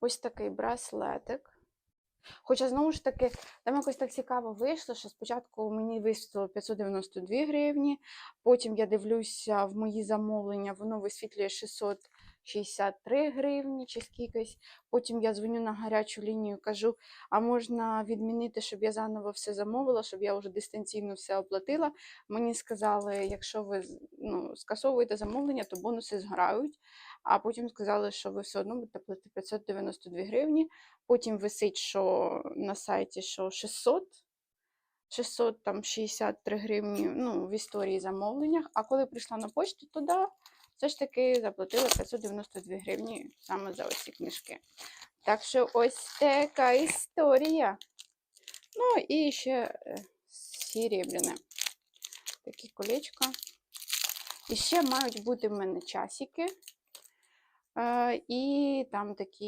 ось такий браслетик. Хоча, знову ж таки, там якось так цікаво вийшло, що спочатку мені висвітлило 592 гривні, потім я дивлюся в мої замовлення, воно висвітлює 663 гривні чи скількись. Потім я дзвоню на гарячу лінію, кажу, а можна відмінити, щоб я заново все замовила, щоб я вже дистанційно все оплатила. Мені сказали, якщо ви ну, скасовуєте замовлення, то бонуси згорають. А потім сказали, що ви все одно будете платити 592 гривні. Потім висить, що на сайті що 600, 600 там 63 гривні ну, в історії замовленнях. А коли прийшла на почту, то да, все ж таки заплатила 592 гривні саме за оці книжки. Так що ось така історія. Ну і ще е, серебряне. Такі колечка. І ще мають бути в мене часики. Е, і там такі